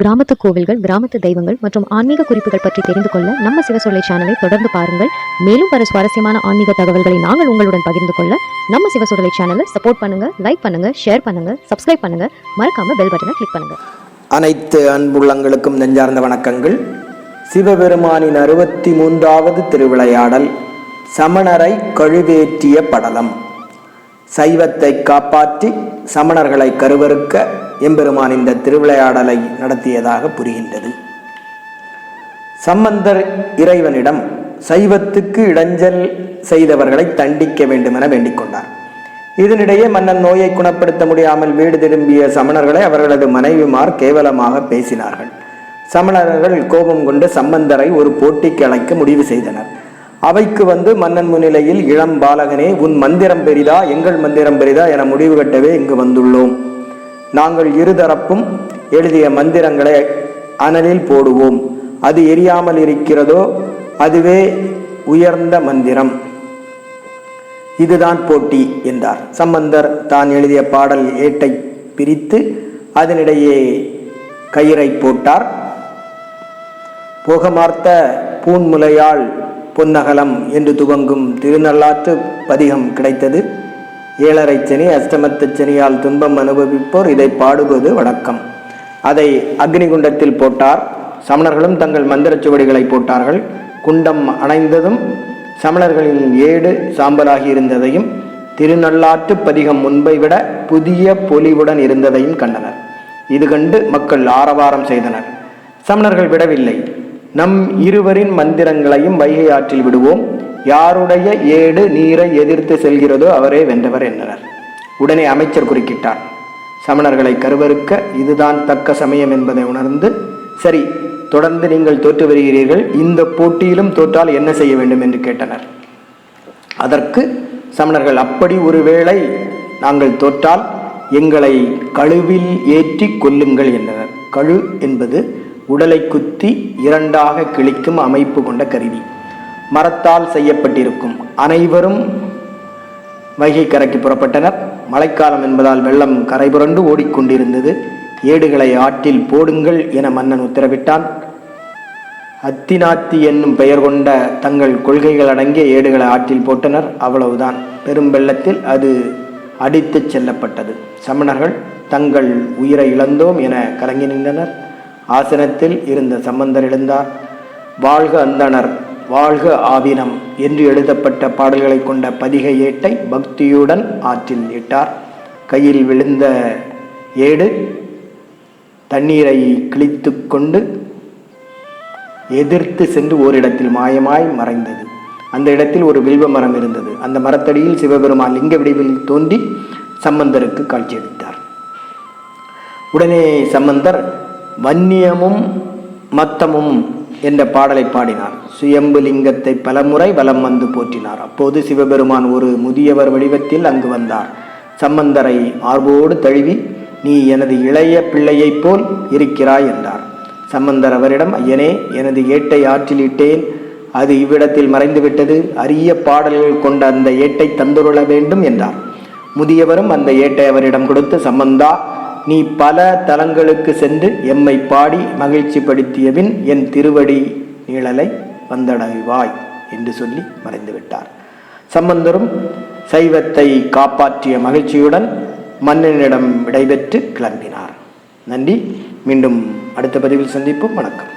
கிராமத்து கோவில்கள் கிராமத்து தெய்வங்கள் மற்றும் ஆன்மீக குறிப்புகள் பற்றி தெரிந்து கொள்ள நம்ம சிவசொல்லை சேனலை தொடர்ந்து பாருங்கள். மேலும் பல சுவாரஸ்யமான ஆன்மீக தகவல்களை நாங்கள் உங்களுடன் பகிர்ந்து கொள்ள நம்ம சிவசொல்லை சேனலை சப்போர்ட் பண்ணுங்க லைக் பண்ணுங்க ஷேர் பண்ணுங்க சப்ஸ்கிரைப் பண்ணுங்க. மறக்காம பெல் பட்டனை கிளிக் பண்ணுங்க. அனைத்து அன்புள்ளங்களுக்கும் நெஞ்சார்ந்த வணக்கங்கள். சிவபெருமானின் அறுபத்தி மூன்றாவது திருவிளையாடல் சமணரை கழுவேற்றிய படலம். சைவத்தை காப்பாற்றி சமணர்களை கருவறுக்க எம்பெருமான் இந்த திருவிளையாடலை நடத்தியதாக புரிகின்றது. சம்பந்தர் இறைவனிடம் சைவத்துக்கு இடைஞ்சல் செய்தவர்களை தண்டிக்க வேண்டுமென வேண்டிக் கொண்டார். இதனிடையே மன்னன் நோயை குணப்படுத்த முடியாமல் வீடு திரும்பிய சமணர்களை அவர்களது மனைவிமார் கேவலமாக பேசினார்கள். சமணர்கள் கோபம் கொண்டு சம்பந்தரை ஒரு போட்டிக்கு அழைக்க முடிவு செய்தனர். அவைக்கு வந்து மன்னன் முன்னிலையில் இளம் பாலகனே உன் மந்திரம் பெரிதா எங்கள் மந்திரம் பெரிதா என முடிவு கட்டவே இங்கு வந்துள்ளோம். நாங்கள் இருதரப்பும் எழுதிய மந்திரங்களை அனலில் போடுவோம். அது எரியாமல் இருக்கிறதோ அதுவே உயர்ந்த மந்திரம். இதுதான் போட்டி என்றார். சம்பந்தர் தான் எழுதிய பாடல் ஏட்டை பிரித்து அதனிடையே கயிறை போட்டார். போகமார்த்த பூன்முலையால் பொன்னகலம் என்று துவங்கும் திருநள்ளாற்று பதிகம் கிடைத்தது. ஏழரை சனி அஷ்டமத்து சனியால் துன்பம் அனுபவிப்போர் இதை பாடுவது வழக்கம். அதை அக்னிகுண்டத்தில் போட்டார். சமணர்களும் தங்கள் மந்திரச் சுவடிகளை போட்டார்கள். குண்டம் அணைந்ததும் சமணர்களின் ஏடு சாம்பலாகி இருந்ததையும் திருநள்ளாற்று பதிகம் முன்பை விட புதிய பொலிவுடன் இருந்ததையும் கண்டனர். இது கண்டு மக்கள் ஆரவாரம் செய்தனர். சமணர்கள் விடவில்லை. நம் இருவரின் மந்திரங்களையும் வைகை ஆற்றில் விடுவோம். யாருடைய ஏடு நீரை எதிர்த்து செல்கிறதோ அவரே வென்றவர் என்றனர். உடனே அமைச்சர் குறுக்கிட்டார். சமணர்களை கருவறுக்க இதுதான் தக்க சமயம் என்பதை உணர்ந்து சரி தொடர்ந்து நீங்கள் தோற்று வருகிறீர்கள். இந்த போட்டியிலும் தோற்றால் என்ன செய்ய வேண்டும்? என்று கேட்டனர். அதற்கு சமணர்கள் அப்படி ஒருவேளை நாங்கள் தோற்றால் எங்களை கழுவில் ஏற்றி கொல்லுங்கள் என்றனர். கழு என்பது உடலை குத்தி இரண்டாக கிழிக்கும் அமைப்பு கொண்ட கருவி. மரத்தால் செய்யப்பட்டிருக்கும். அனைவரும் வைகை கரைக்கு புறப்பட்டனர். மழைக்காலம் என்பதால் வெள்ளம் கரைபுரண்டு ஓடிக்கொண்டிருந்தது. ஏடுகளை ஆற்றில் போடுங்கள் என மன்னன் உத்தரவிட்டான். அத்தினாத்தி என்னும் பெயர் கொண்ட தங்கள் கொள்கைகள் அடங்கிய ஏடுகளை ஆற்றில் போட்டனர். அவ்வளவுதான். பெரும் வெள்ளத்தில் அது அடித்துச் செல்லப்பட்டது. சமணர்கள் தங்கள் உயிரை இழந்தோம் என கலங்கி நின்றனர். ஆசனத்தில் இருந்த சம்பந்தர் எழுந்தார். வாழ்க அந்தணர்! வாழ்க ஆவினம் என்று எழுதப்பட்ட பாடல்களை கொண்ட பதிக ஏட்டை பக்தியுடன் ஆற்றில் இட்டார். கையில் விழுந்த ஏடு தண்ணீரை கிழித்து கொண்டு எதிர்த்து சென்று ஓரிடத்தில் மாயமாய் மறைந்தது. அந்த இடத்தில் ஒரு வில்வ மரம் இருந்தது. அந்த மரத்தடியில் சிவபெருமான் லிங்க வடிவில் தோன்றி சம்பந்தருக்கு காட்சியளித்தார். உடனே சம்பந்தர் வன்னியமும் மத்தமும் என்ற பாடலை பாடினார். சுயம்பு லிங்கத்தை பலமுறை வலம் வந்து போற்றினார். அப்போது சிவபெருமான் ஒரு முதியவர் வடிவத்தில் அங்கு வந்தார். சம்பந்தரை ஆர்வோடு தழுவி நீ எனது இளைய பிள்ளையைப் போல் இருக்கிறாய் என்றார். சம்பந்தர் அவரிடம் ஐயனே எனது ஏட்டை ஆற்றில் இட்டேன் அது இவ்விடத்தில் மறைந்துவிட்டது. அரிய பாடல்கள் கொண்ட அந்த ஏட்டை தந்துருள வேண்டும் என்றார். முதியவரும் அந்த ஏட்டை அவரிடம் கொடுத்து சம்பந்தா நீ பல தலங்களுக்கு சென்று எம்மை பாடி மகிழ்ச்சிப்படுத்தியபின் என் திருவடி நிழலை வந்தடைவாய் என்று சொல்லி மறைந்து விட்டார் சம்பந்தரும் சைவத்தை காப்பாற்றிய மகிழ்ச்சியுடன் மன்னனிடம் விடைபெற்று கிளம்பினார். நன்றி. மீண்டும் அடுத்த பதிவில் சந்திப்போம். வணக்கம்.